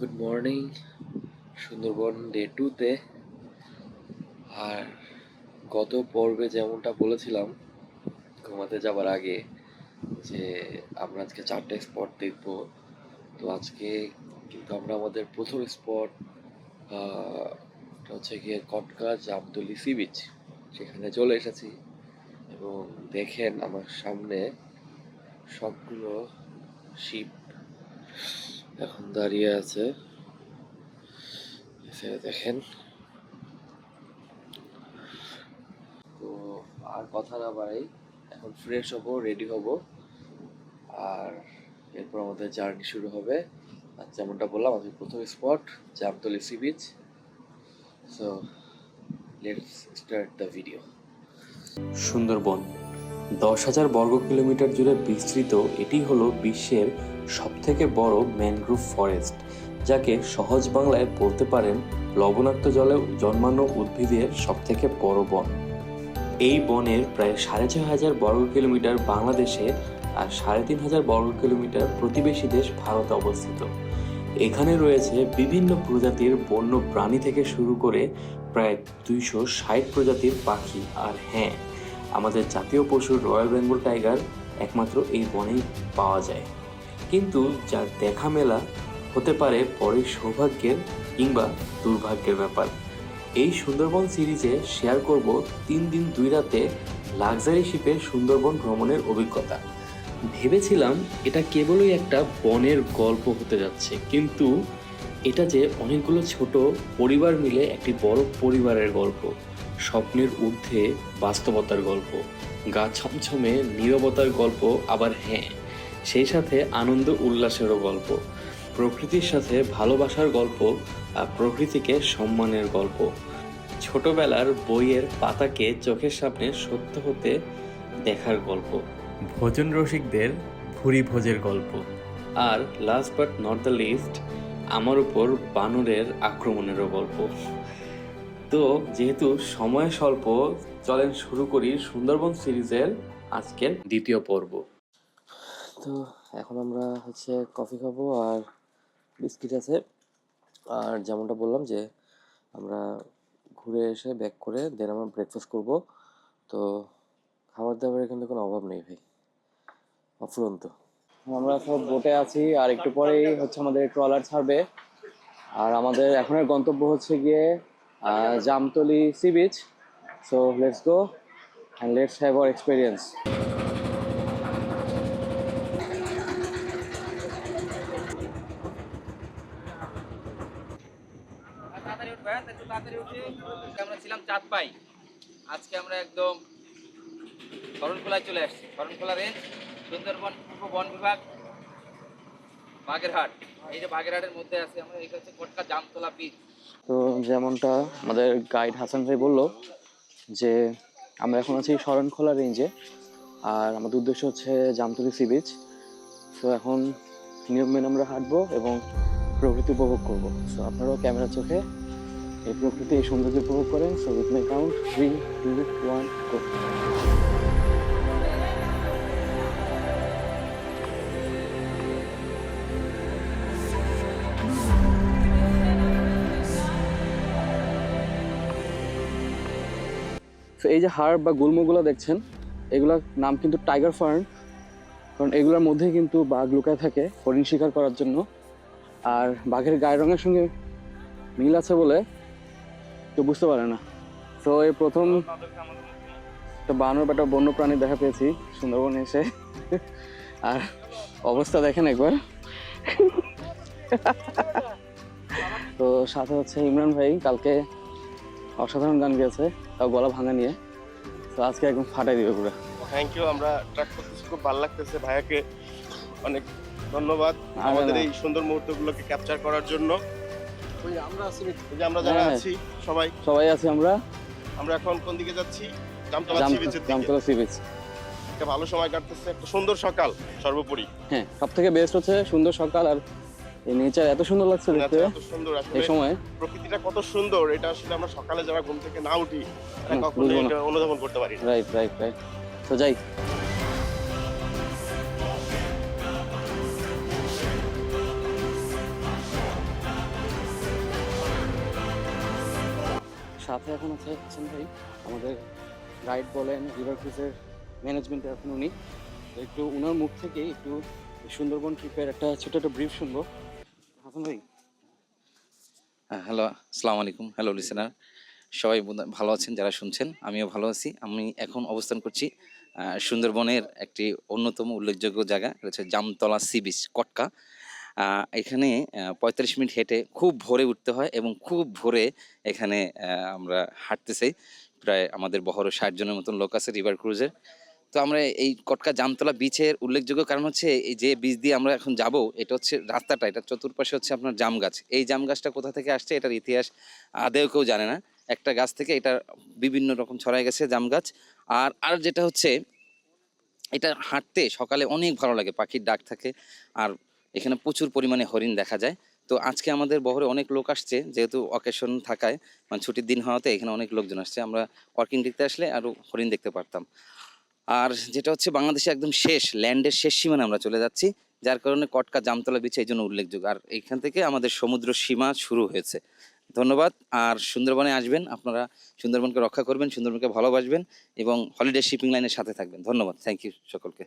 Good morning Sundarban day টুতে আর গত পর্বে যেমনটা বলেছিলাম, ঘুমাতে যাবার আগে যে আমরা আজকে চারটে স্পট দেখব। তো আজকে কিন্তু আমরা আমাদের প্রথম স্পট হচ্ছে গিয়ে কটকা জামতলি সি বিচ সেখানে চলে এসেছি। এবং দেখেন আমার সামনে সবগুলো শিপ। এখন দাঁড়িয়ে আছে। দেখেন। তো আর কথা না বাড়াই, এখন ফ্রেশ হব রেডি হব। আর এরপর আমাদের জার্নি শুরু হবে। আর যেমনটা বললাম আমাদের প্রথম spot Jamtoli sea beach so let's start the video Sundarbans. দশ হাজার বর্গ কিলোমিটার জুড়ে বিস্তৃত, এটি হলো বিশ্বের সবথেকে বড় ম্যানগ্রোভ ফরেস্ট যাকে সহজ বাংলায় বলতে পারেন লবণাক্ত জলে জন্মানো উদ্ভিদের সবথেকে বড় বন। এই বনের প্রায় সাড়ে ছয় হাজার বর্গ কিলোমিটার বাংলাদেশে আর সাড়ে তিন হাজার বর্গ কিলোমিটার প্রতিবেশী দেশ ভারতে অবস্থিত। এখানে রয়েছে বিভিন্ন প্রজাতির বন্য প্রাণী থেকে শুরু করে প্রায় দুইশো ষাট প্রজাতির পাখি আর হ্যাঁ আমাদের জাতীয় পশু রয়্যাল বেঙ্গল টাইগার একমাত্র এই বনেই পাওয়া যায়। কিন্তু যার দেখা মেলা হতে পারে পরে সৌভাগ্যের কিংবা দুর্ভাগ্যের ব্যাপার। এই সুন্দরবন সিরিজে শেয়ার করব তিন দিন দুই রাতে লাক্সারি শিপে সুন্দরবন ভ্রমণের অভিজ্ঞতা। ভেবেছিলাম এটা কেবলই একটা বনের গল্প হতে যাচ্ছে, কিন্তু এটা যে অনেকগুলো ছোট পরিবার মিলে একটি বড় পরিবারের গল্প, স্বপ্নের ঊর্ধ্বে বাস্তবতার গল্প, গা ছমছমে নীরবতার গল্প, আবার হ্যাঁ। সেই সাথে আনন্দ উল্লাসেরও গল্প প্রকৃতির সাথে ভালোবাসার গল্প আর প্রকৃতিকে সম্মানের গল্প। ছোটবেলার বইয়ের পাতাকে চোখের সামনে সত্য হতে দেখার গল্প। ভোজন রসিকদের ভুরি ভোজের গল্প। আর last but not the least আমার উপর বানরের আক্রমণেরও গল্প। তো যেহেতু সময় স্বল্প চলেন শুরু করি সুন্দরবন সিরিজের আজকের দ্বিতীয় পর্ব। তো এখন আমরা হচ্ছে কফি খাব আর বিস্কিট আছে। আর যেমনটা বললাম যে আমরা ঘুরে এসে ব্যাক করে দেন আমরা ব্রেকফাস্ট করব। তো খাবার দাবারের কিন্তু কোনো অভাব নেই ভাই, অফুরন্ত। আমরা সব বোটে আছি আর একটু পরেই হচ্ছে আমাদের ট্রলার ছাড়বে। আর আমাদের এখনের গন্তব্য হচ্ছে গিয়ে Jamtoli sea beach so let's go and let's have our experience তাড়াতাড়ি উঠবে হ্যাঁ একটু তাড়াতাড়ি উঠে আমরা ছিলাম চাঁদ পাই। আজকে আমরা একদম শরণখোলায় চলে আসছি। শরণখোলা রেঞ্জ সুন্দরবন পূর্ব বন বিভাগ, বাগেরহাট। এই যে বাগেরহাটের মধ্যে আছে আমরা এটা হচ্ছে কটকা জামতলা বিচ তো যেমনটা আমাদের গাইড হাসান ভাই বলল, যে আমরা এখন আছি শরণখোলা রেঞ্জে আর আমাদের উদ্দেশ্য হচ্ছে জামতলি সি বিচ সো এখন নিয়ম মেনে আমরা হাঁটবো এবং প্রকৃতি উপভোগ করব। সো আপনারাও ক্যামেরা চোখে এই প্রকৃতি এই সৌন্দর্য উপভোগ করেন। So with my count three two one go তো এই যে হাড় বা গুল্মগুলো দেখছেন, এগুলোর নাম কিন্তু টাইগার ফার্ন। কারণ এগুলোর মধ্যে কিন্তু বাঘ লুকায় থাকে হরিণ শিকার করার জন্য। আর বাঘের গায়ের রঙের সঙ্গে মিল আছে বলে কেউ বুঝতে পারে না। তো এই প্রথম একটা বানর বা একটা বন্য প্রাণী দেখা পেয়েছি সুন্দরবনে এসে। আর অবস্থা দেখেন একবার। তো সাথে হচ্ছে ইমরান ভাই কালকে অসাধারণ গান গেয়েছে তাও গলা ভাঙা নিয়ে। তো আজকে একদম ফাটাই দিবে পুরো। থ্যাংক ইউ আমরা ট্রাক করতেছি খুব ভালো লাগতেছে ভাইয়াকে। অনেক ধন্যবাদ আমাদের এই সুন্দর মুহূর্তগুলোকে ক্যাপচার করার জন্য। ওই আমরা আছি যে আমরা যারা হ্যাঁ। আছি সবাই। সবাই আছি আমরা। আমরা এখন কোন দিকে যাচ্ছি? জামতলা জাম- সি বিচের দিকে। জামতলা সি বিচ একটা ভালো সময় কাটতেছে একটা সুন্দর সকাল সর্বোপরি। হ্যাঁ সব থেকে বেস্ট হচ্ছে সুন্দর সকাল আর এই নেচার এত সুন্দর লাগছে দেখতে। এত সুন্দর আসলে এই সময়। প্রকৃতিটা কত সুন্দর এটা আসলে আমরা সকালে যারা ঘুম থেকে না উঠি এটা হুম, কখনো বুঝব না। এটা অনুধাবন করতে পারি না। রাইট রাইট রাইট তো যাই। সাথে এখন আছে হাসান ভাই। আমাদের গাইড বলেন রিভার ক্রুজের ম্যানেজমেন্টে এখন উনি। একটু ওনার মুখ থেকে একটু সুন্দরবন ট্রিপের একটা ছোট একটা ব্রিফ শুনব। হাসান ভাই। হ্যাঁ হ্যালো আসসালামু আলাইকুম হ্যালো লিসেনার সবাই ভালো আছেন যারা শুনছেন? আমিও ভালো আছি। আমি এখন অবস্থান করছি সুন্দরবনের একটি অন্যতম উল্লেখযোগ্য জায়গা হচ্ছে জামতলা সি বিচ, কটকা। এখানে পঁয়তাল্লিশ মিনিট হেঁটে খুব ভোরে উঠতে হয় এবং খুব ভোরে এখানে আমরা হাঁটতেছি। প্রায় আমাদের বহর ষাট জনের মতন লোক আছে রিভার ক্রুজের। তো আমরা এই কটকা জামতলা বিচের উল্লেখযোগ্য কারণ হচ্ছে, এই যে বীজ দিয়ে আমরা এখন যাব, এটা হচ্ছে রাস্তাটা, এটা চতুর্পাশে হচ্ছে আপনার জাম গাছ। এই জাম গাছটা কোথা থেকে আসছে এটার ইতিহাস আদেও কেউ জানে না। একটা গাছ থেকে এটা বিভিন্ন রকম ছড়ায় গেছে জাম গাছ। আর আর যেটা হচ্ছে, এটা হাঁটতে সকালে অনেক ভালো লাগে, পাখির ডাক থাকে। আর এখানে প্রচুর পরিমাণে হরিণ দেখা যায়। তো আজকে আমাদের বহরে অনেক লোক আসছে, যেহেতু অকেশন থাকায় মানে ছুটির দিন হওয়াতে এখানে অনেক লোকজন আসছে। আমরা ওয়ার্কিং দেখতে আসলে আরও হরিণ দেখতে পারতাম। আর যেটা হচ্ছে বাংলাদেশে একদম শেষ, ল্যান্ডের শেষ সীমানে আমরা চলে যাচ্ছি, যার কারণে কটকা জামতলা বিচ এই জন্য উল্লেখযোগ্য। আর এখান থেকে আমাদের সমুদ্র সীমা শুরু হয়েছে। ধন্যবাদ। আর সুন্দরবনে আসবেন, আপনারা সুন্দরবনকে রক্ষা করবেন, সুন্দরবনকে ভালোবাসবেন এবং হলিডে শিপিং লাইনের সাথে থাকবেন। ধন্যবাদ। থ্যাংক ইউ সকলকে।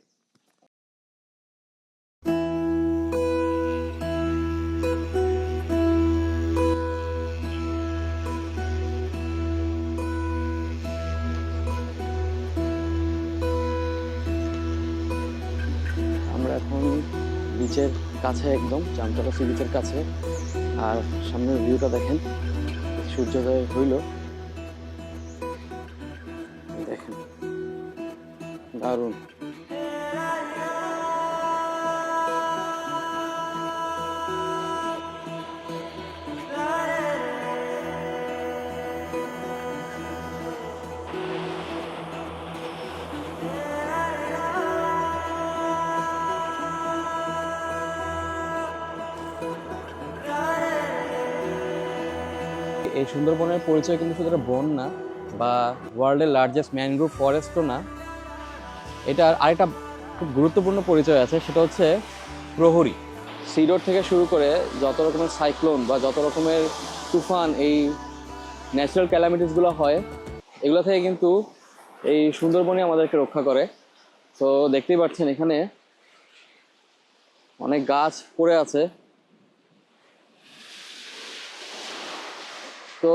কাছে একদম জামতলা সি বিচের কাছে। আর সামনের ভিউটা দেখেন সূর্যোদয় হইল। দেখেন দারুণ। সুন্দরবনের পরিচয় কিন্তু শুধু বন না, বা ওয়ার্ল্ডের লার্জেস্ট ম্যানগ্রোভ ফরেস্টও না, এটার আরেকটা খুব গুরুত্বপূর্ণ পরিচয় আছে, সেটা হচ্ছে প্রহরী। সিডোর থেকে শুরু করে যত রকমের সাইক্লোন বা যত রকমের তুফান এই ন্যাচারাল ক্যালামিটিসগুলো হয়, এগুলো থেকে কিন্তু এই সুন্দরবনই আমাদেরকে রক্ষা করে। তো দেখতেই পাচ্ছেন এখানে অনেক গাছ পড়ে আছে। তো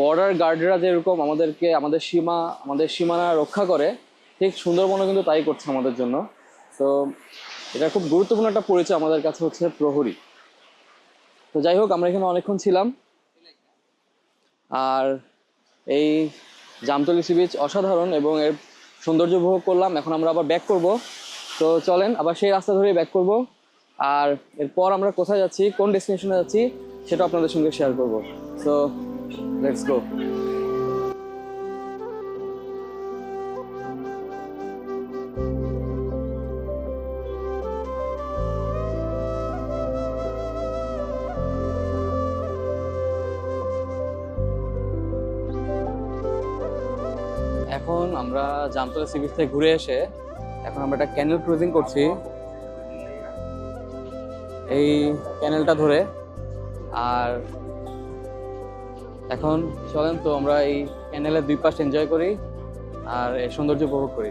বর্ডার গার্ডরা যেরকম আমাদেরকে, আমাদের সীমা, আমাদের সীমানা রক্ষা করে, ঠিক সুন্দরবনও কিন্তু তাই করছে আমাদের জন্য। তো এটা খুব গুরুত্বপূর্ণ একটা পরিচয় আমাদের কাছে হচ্ছে প্রহরী। তো যাই হোক, আমরা এখানে অনেকক্ষণ ছিলাম। আর এই জামতলি সি বিচ অসাধারণ এবং এর সৌন্দর্য উপভোগ করলাম। এখন আমরা আবার ব্যাক করব। তো চলেন, আবার সেই রাস্তা ধরেই ব্যাক করব। আর এরপর আমরা কোথায় যাচ্ছি, কোন ডেস্টিনেশনে যাচ্ছি, সেটা আপনাদের সঙ্গে শেয়ার করব। সো লেটস গো এখন আমরা জামতলা সি থেকে ঘুরে এসে, এখন আমরা একটা ক্যানেল ক্রুজিং করছি। এই ক্যানেলটা ধরে। আর এখন চলেন তো আমরা এই ক্যানেলের দুই পাশ এনজয় করি আর এই সৌন্দর্য উপভোগ করি।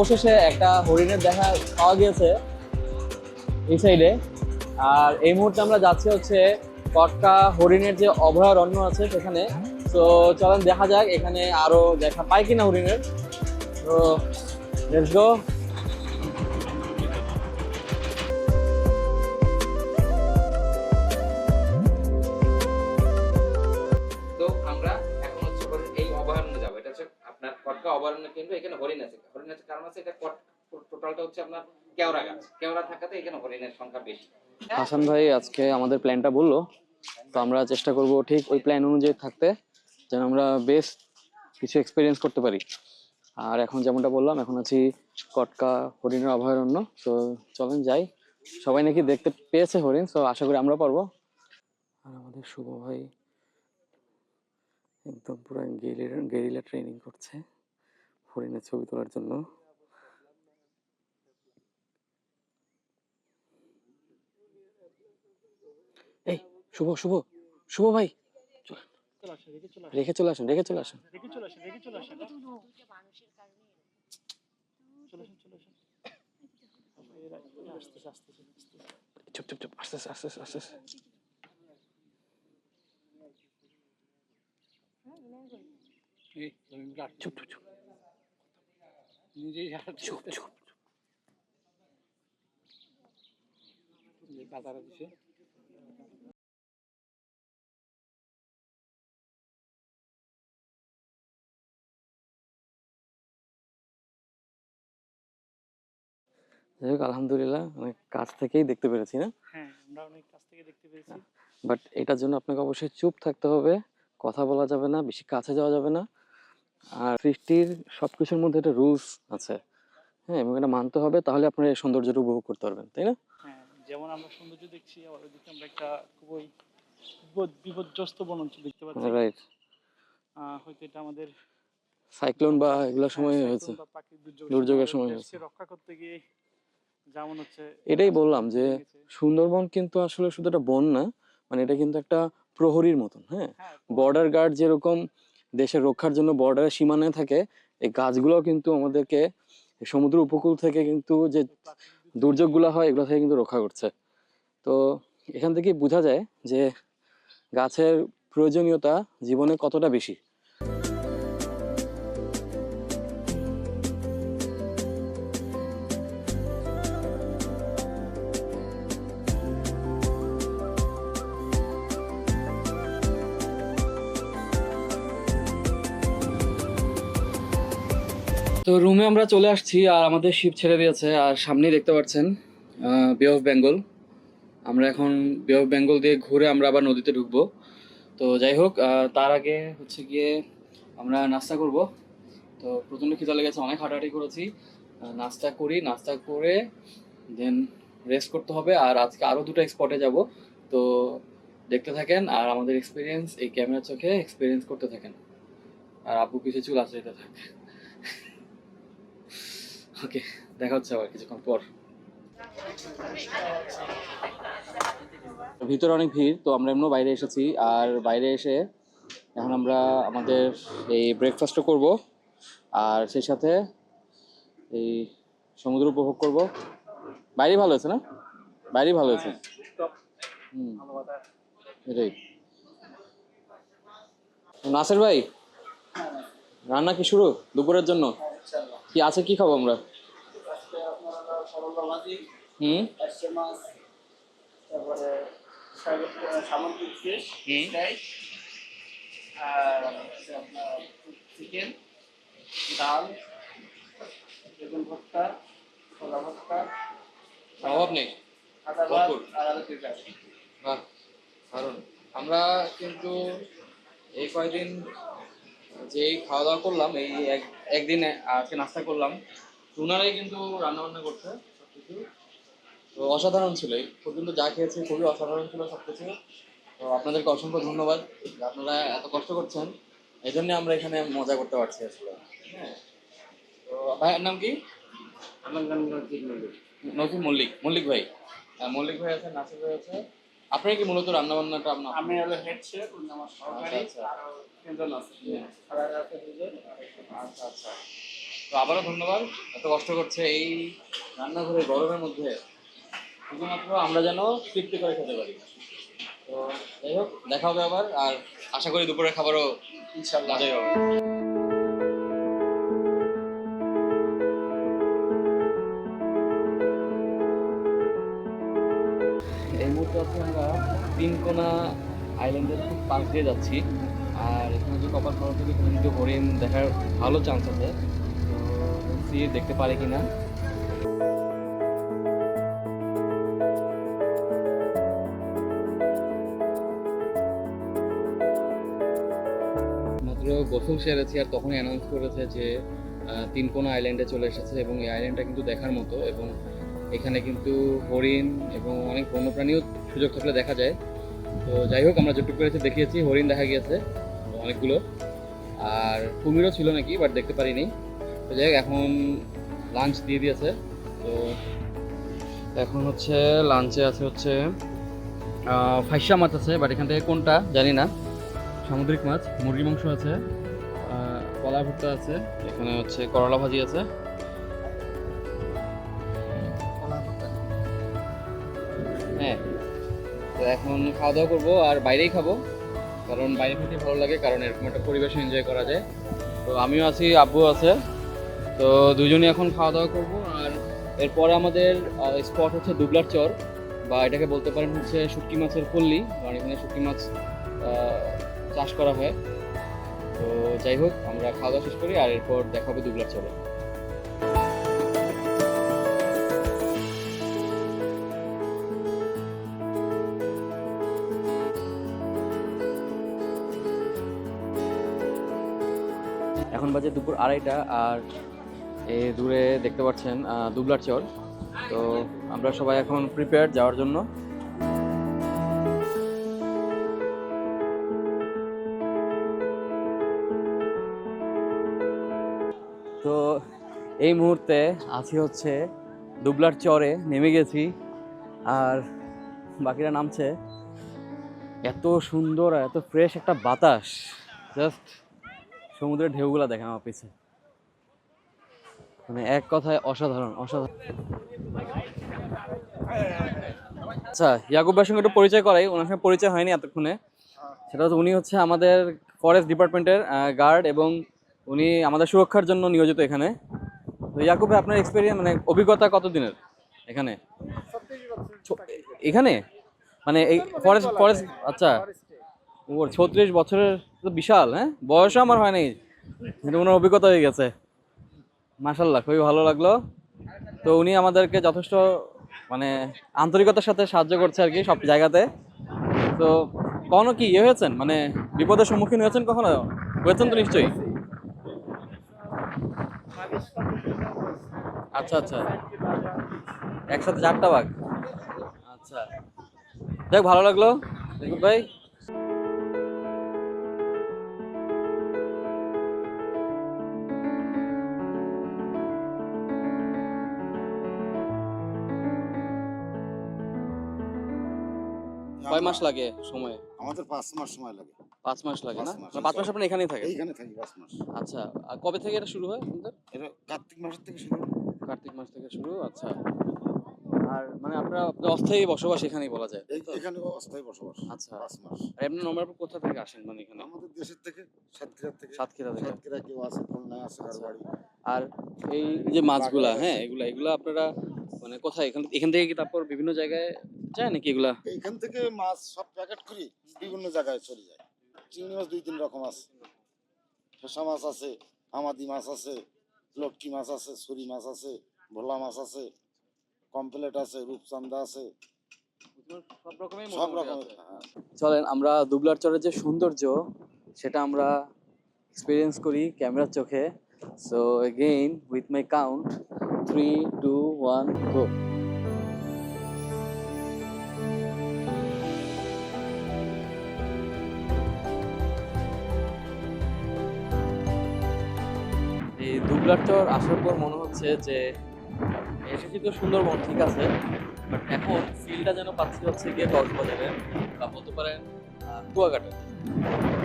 অবশেষে একটা হরিণের দেখা পাওয়া গিয়েছে এই সাইডে আর এই মুহূর্তে আমরা যাচ্ছি হচ্ছে কটকা হরিণের যে অভয়ারণ্য আছে সেখানে। তো চলেন দেখা যাক এখানে আরও দেখা পাই কিনা হরিণের। তো লেটস গো আমরা এখন হচ্ছে এই অভয়ারণ্য যাব। এটা হচ্ছে আপনার কটকা অভয়ারণ্য কেন্দ্র, এখানে হরিণ আছে। হরিণ আছে কারণ আছে এটা টোটালটা হচ্ছে আপনার কেওড়া গাছ। কেওড়া থাকাতে এখানে হরিণের সংখ্যা বেশি। হাসান ভাই আজকে আমাদের প্ল্যানটা বলল। তো আমরা চেষ্টা করব ঠিক ওই প্ল্যান অনুযায়ী থাকতে, যেন আমরা বেস্ট কিছু এক্সপিরিয়েন্স করতে পারি। আর এখন যেমনটা বললাম, এখন আছি কটকা হরিণের অভয়ারণ্য। তো চলেন যাই। সবাই নাকি দেখতে পেয়েছে হরিণ, তো আশা করি আমরা পারব। আর আমাদের শুভ ভাই একদম পুরো গেরিলা গেরিলা ট্রেনিং করছে। হরিণের ছবি তোলার জন্য। এই শুভ শুভ শুভ ভাই। রেখে চলে আসুন রেখে চলে আসুন চুপ চুপ চুপ আস্তে আস্তে আস্তে আস্তে আস্তে আস্তে। চুপ। চুপ চুপ চুপ চুপ যাই হোক আলহামদুলিল্লাহ অনেক কাছ থেকেই দেখতে পেরেছি না? হ্যাঁ আমরা অনেক কাছ থেকে দেখতে পেরেছি। বাট এটার জন্য আপনাকে অবশ্যই চুপ থাকতে হবে। কথা বলা যাবে না বেশি কাছে যাওয়া যাবে না। আর সৃষ্টির সব কিছুর মধ্যে একটা রুলস আছে। হ্যাঁ এবং এটা মানতে হবে তাহলে আপনারা এই সৌন্দর্যটা উপভোগ করতে পারবেন তাই না? হ্যাঁ যেমন আমরা সৌন্দর্য দেখছি আবার ওইদিকে আমরা একটা খুবই বিপদ বিপর্যস্ত বনাঞ্চল দেখতে পাচ্ছি। রাইট হয়তো এটা আমাদের সাইক্লোন বা সময় হ্যাঁ, হয়েছে। বা প্রাকৃতিক দুর্যোগের সময় হয়েছে। রক্ষা করতে গিয়ে যেমন হচ্ছে এটাই বললাম যে সুন্দরবন কিন্তু আসলে শুধু একটা বন না মানে এটা কিন্তু একটা প্রহরীর মতন হ্যাঁ? হ্যাঁ বর্ডার গার্ড যেরকম দেশের রক্ষার জন্য বর্ডারের সীমানায় থাকে, এই গাছগুলো কিন্তু আমাদেরকে সমুদ্র উপকূল থেকে কিন্তু যে দুর্যোগগুলো হয়, এগুলো থেকে কিন্তু রক্ষা করছে। তো এখান থেকে বোঝা যায় যে গাছের প্রয়োজনীয়তা জীবনে কতটা বেশি। তো রুমে আমরা চলে আসছি আর আমাদের শিপ ছেড়ে দিয়েছে আর সামনেই দেখতে পাচ্ছেন বে অফ বেঙ্গল আমরা এখন বে অফ বেঙ্গল দিয়ে ঘুরে আমরা আবার নদীতে ঢুকবো। তো যাই হোক তার আগে হচ্ছে গিয়ে আমরা নাস্তা করব। তো প্রচণ্ড খিদা লেগেছে, অনেক হাঁটাহাঁটি করেছি। নাস্তা করি, নাস্তা করে দেন রেস্ট করতে হবে আর আজকে আরও দুটো স্পটে যাব। তো দেখতে থাকেন আর আমাদের এক্সপিরিয়েন্স এই ক্যামেরার চোখে এক্সপিরিয়েন্স করতে থাকেন। আর আব্বু কিছু চুল যেতে থাকে। ওকে, দেখা হচ্ছে আবার কিছুক্ষণ পর। ভিতরে অনেক ভিড়, তো আমরা এমনও বাইরে এসেছি। আর বাইরে এসে এখন আমরা আমাদের এই ব্রেকফাস্টও করব। আর সেই সাথে এই সমুদ্র উপভোগ করব। বাইরে ভালো হয়েছে না? বাইরে ভালো হয়েছে। এটাই। নাসের ভাই, রান্না কি শুরু? দুপুরের জন্য? কি আছে, কি খাব আমরা? হুম? তারপরে সামুদ্রিক ফিশ। আর চিকেন ডাল বেগুন ভর্তা ছোলা ভর্তা অভাব নেই। দারুণ। আমরা কিন্তু এই কয়দিন যেই খাওয়া দাওয়া করলাম এই এক একদিন আজকে নাস্তা করলাম। ওনারাই কিন্তু রান্না বান্না করছে। তো অসাধারণ ছিল। এই পর্যন্ত যা খেয়েছে খুবই অসাধারণ ছিল সবকিছু। তো আপনাদেরকে অসংখ্য ধন্যবাদ যে আপনারা এত কষ্ট করছেন। এই জন্য আমরা এখানে মজা করতে পারছি আসলে। হ্যাঁ। তো ভাইয়ের নাম কি? আমার নাম নজির মল্লিক। নতুন মল্লিক। মল্লিক ভাই। মল্লিক ভাই আছে নাসির ভাই আছে। আপনার কি মূলত রান্না বান্নাটা আপনার আমি হলো হেড শেফ আমার সহকারী আচ্ছা, আচ্ছা। আর তিনজন আছে। হ্যাঁ। আচ্ছা আচ্ছা। তো আবারও ধন্যবাদ। এত কষ্ট করছে এই রান্নাঘরে গরমের মধ্যে, শুধুমাত্র আমরা যেন তৃপ্তি করে খেতে পারি। তো যাই হোক, দেখা হবে আবার, আর আশা করি দুপুরের খাবারও ইনশাল্লাহ হবে। এই মুহূর্তে আছি আমরা তিনকোনা আইল্যান্ডের খুব পাশ দিয়ে যাচ্ছি, আর এখানে যে কপাল থেকে এখানে কিন্তু হরিণ দেখার ভালো চান্স আছে। See দেখতে পারে কিনা। মাত্র গোসল সেরেছি আর তখনই অ্যানাউন্স করেছে যে তিন কোনা আইল্যান্ডে চলে এসেছে এবং এই আইল্যান্ডটা কিন্তু দেখার মতো এবং এখানে কিন্তু হরিণ এবং অনেক বন্যপ্রাণীও সুযোগ থাকলে দেখা যায়। তো যাই হোক, আমরা যেটুকু করেছি দেখিয়েছি, হরিণ দেখা গিয়েছে, অনেকগুলো। আর কুমিরও ছিল নাকি বাট দেখতে পারিনি। তো যাই এখন লাঞ্চ দিয়ে দিয়েছে। তো এখন হচ্ছে লাঞ্চে আছে হচ্ছে ফাইসা মাছ আছে বাট এখান থেকে কোনটা জানি না। সামুদ্রিক মাছ মুরগি মাংস আছে কলা ভুট্টা আছে এখানে হচ্ছে করলা ভাজি আছে। হ্যাঁ তো এখন খাওয়া দাওয়া করব আর বাইরেই খাব কারণ বাইরে খেতে ভালো লাগে কারণ এরকম একটা পরিবেশ এনজয় করা যায়। তো আমিও আছি আব্বু আছে। তো দুজনই এখন খাওয়া দাওয়া করব, আর এরপরে আমাদের স্পট হচ্ছে দুবলার চর, বা এটাকে বলতে পারেন হচ্ছে শুটকি মাছের পল্লি, কারণ এখানে শুটকি মাছ চাষ করা হয়। তো যাই হোক, আমরা খাওয়া দাওয়া শেষ করি, আর এরপর দেখা হবে দুবলার চরে। এখন বাজে দুপুর আড়াইটা, আর এই দূরে দেখতে পাচ্ছেন দুবলার চর। তো আমরা সবাই এখন প্রিপেয়ার যাওয়ার জন্য। তো এই মুহূর্তে আছি হচ্ছে দুবলার চরে, নেমে গেছি। আর বাকিরা নামছে। এত সুন্দর আর এত ফ্রেশ একটা বাতাস। জাস্ট সমুদ্রের ঢেউগুলো দেখেন আমার পিছে। মানে এক কথায় অসাধারণ অসাধারণ। আচ্ছা ইয়াকুব ভাইয়ের সঙ্গে একটু পরিচয় করাই। ওনার সঙ্গে পরিচয় হয়নি এতক্ষণে। সেটা হচ্ছে উনি হচ্ছে আমাদের ফরেস্ট ডিপার্টমেন্টের গার্ড এবং উনি আমাদের সুরক্ষার জন্য নিয়োজিত এখানে। তো ইয়াকুব আপনার এক্সপিরিয়েন্স মানে অভিজ্ঞতা কতদিনের এখানে? এখানে? মানে এই ফরেস্ট ফরেস্ট আচ্ছা। ওর ছত্রিশ বছরের তো বিশাল হ্যাঁ? বয়সও আমার হয়নি। এটা ওনার অভিজ্ঞতা হয়ে গেছে। মাশাল্লাহ খুবই ভালো লাগল। তো উনি আমাদেরকে যথেষ্ট মানে আন্তরিকতার সাথে সাহায্য করছে আর কি সব জায়গাতে। তো কখনো কি ইয়ে হয়েছেন? মানে বিপদের সম্মুখীন হয়েছেন কখনো? হয়েছেন তো নিশ্চয়ই। আচ্ছা আচ্ছা। একসাথে চারটা বাঘ। আচ্ছা। যাক, ভালো লাগল। ভাই কয় মাস লাগে সময়? আমাদের পাঁচ মাস সময় লাগে। পাঁচ মাস লাগে না? পাঁচ মাস। মানে পাঁচ মাস আপনি এখানেই থাকেন এইখানে থাকি পাঁচ মাস। আচ্ছা আর কবে থেকে এটা শুরু হয় আপনাদের? এটা কার্তিক মাসের থেকে শুরু কার্তিক মাস থেকে শুরু আচ্ছা। আর মানে আপনারা অস্থায়ী বসবাস এখানেই বলা যায়? এখানে অস্থায়ী বসবাস আচ্ছা। পাঁচ মাস। আর এমনি নম্বর কোথা থেকে আসেন মানে এখানে? আমাদের দেশের থেকে সাতক্ষীরা থেকে। সাতক্ষীরা থেকে। সাতক্ষীরা কেউ আছে খুলনায় আছে কারও আচ্ছা। বাড়ি আর এই যে মাছগুলা হ্যাঁ এগুলা এগুলা আপনারা মানে কোথায়? এখান এখান থেকে কি তারপর বিভিন্ন জায়গায় যায় নাকি এগুলা? এইখান থেকে মাছ সব প্যাকেট করি বিভিন্ন জায়গায় চলে যায়। চিংড়ি মাছ দুই তিন রকম আছে। ফেসা মাছ আছে আমাদি মাছ আছে লটকি মাছ আছে ছুরি মাছ আছে ভোলা মাছ আছে কমপ্লেট আছে রূপচান্দা আছে। সব রকমের হ্যাঁ। চলেন আমরা দুবলার চরের যে সৌন্দর্য সেটা আমরা এক্সপিরিয়েন্স করি ক্যামেরার চোখে। So again with my count three two one go এই চর আসার পর মনে হচ্ছে যে, এসেছি তো সুন্দরবন, ঠিক আছে? বাট এখন ফিলটা যেন পাচ্ছি হচ্ছে গিয়ে কক্সবাজারের বা বলতে পারেন কুয়াকাটা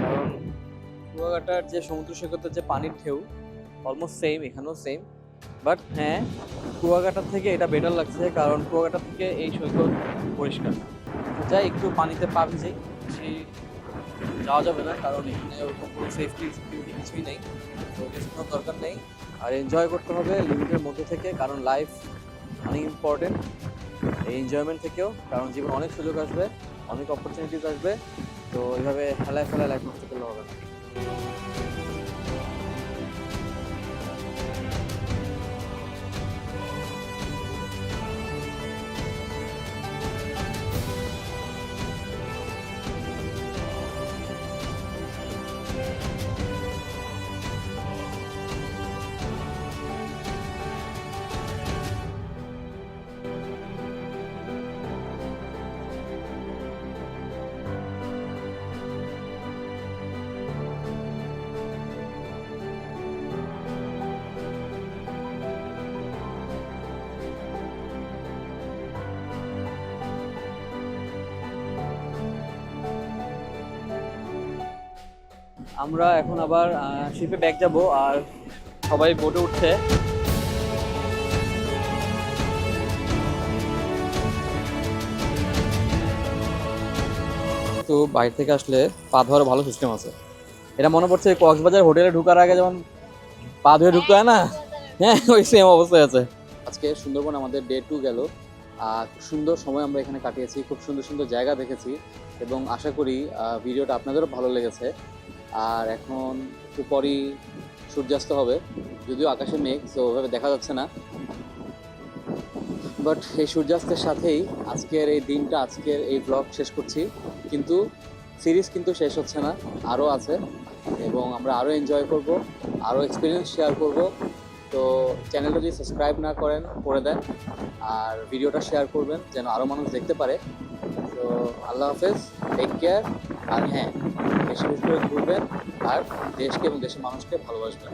কারণ কুয়াকাটার যে সমুদ্র সৈকতের যে পানির ঢেউ অলমোস্ট সেম এখানেও সেম বাট হ্যাঁ কুয়াকাটার থেকে এটা বেটার লাগছে, কারণ কুয়াকাটা থেকে এই সৈকত পরিষ্কার। যাই, একটু পানিতে পা বেশি যাওয়া যাবে না, কারণ এখানে ওরকম কোনো সেফটি কিছুই নেই। তো কোনো দরকার নেই। আর এনজয় করতে হবে লিমিটের মধ্যে থেকে, কারণ লাইফ অনেক ইম্পর্টেন্ট এই এনজয়মেন্ট থেকেও, কারণ জীবন অনেক সুযোগ আসবে, অনেক অপরচুনিটিস আসবে, তো এইভাবে খেলায় ফেলায় লাইফ নষ্ট করলে হবে না। আমরা এখন আবার শিপে ব্যাক যাব আর সবাই বোটে উঠছে। তো বাইরে থেকে আসলে পা ধোয়ার ভালো সিস্টেম আছে। এটা মনে পড়ছে কক্সবাজার হোটেলে ঢোকার আগে যেমন পা ধুয়ে ঢুকতে হয় না? হ্যাঁ ওই সেম অবস্থায় আছে। আজকে সুন্দরবন আমাদের ডে টু গেল। আর সুন্দর সময় আমরা এখানে কাটিয়েছি, খুব সুন্দর সুন্দর জায়গা দেখেছি। এবং আশা করি ভিডিওটা আপনাদেরও ভালো লেগেছে। আর এখন একটু পরই সূর্যাস্ত হবে, যদিও আকাশে মেঘ, তো ওভাবে দেখা যাচ্ছে না। বাট এই সূর্যাস্তের সাথেই আজকের এই দিনটা, আজকের এই ব্লগ শেষ করছি। কিন্তু সিরিজ কিন্তু শেষ হচ্ছে না, আরও আছে। এবং আমরা আরও এনজয় করব, আরও এক্সপিরিয়েন্স শেয়ার করব। তো চ্যানেলটা যদি সাবস্ক্রাইব না করেন, করে দেন। আর ভিডিওটা শেয়ার করবেন, যেন আরও মানুষ দেখতে পারে। তো আল্লাহ হাফেজ টেক কেয়ার আর হ্যাঁ। করে ঘুরবেন আর দেশকে এবং দেশের মানুষকে ভালোবাসবেন।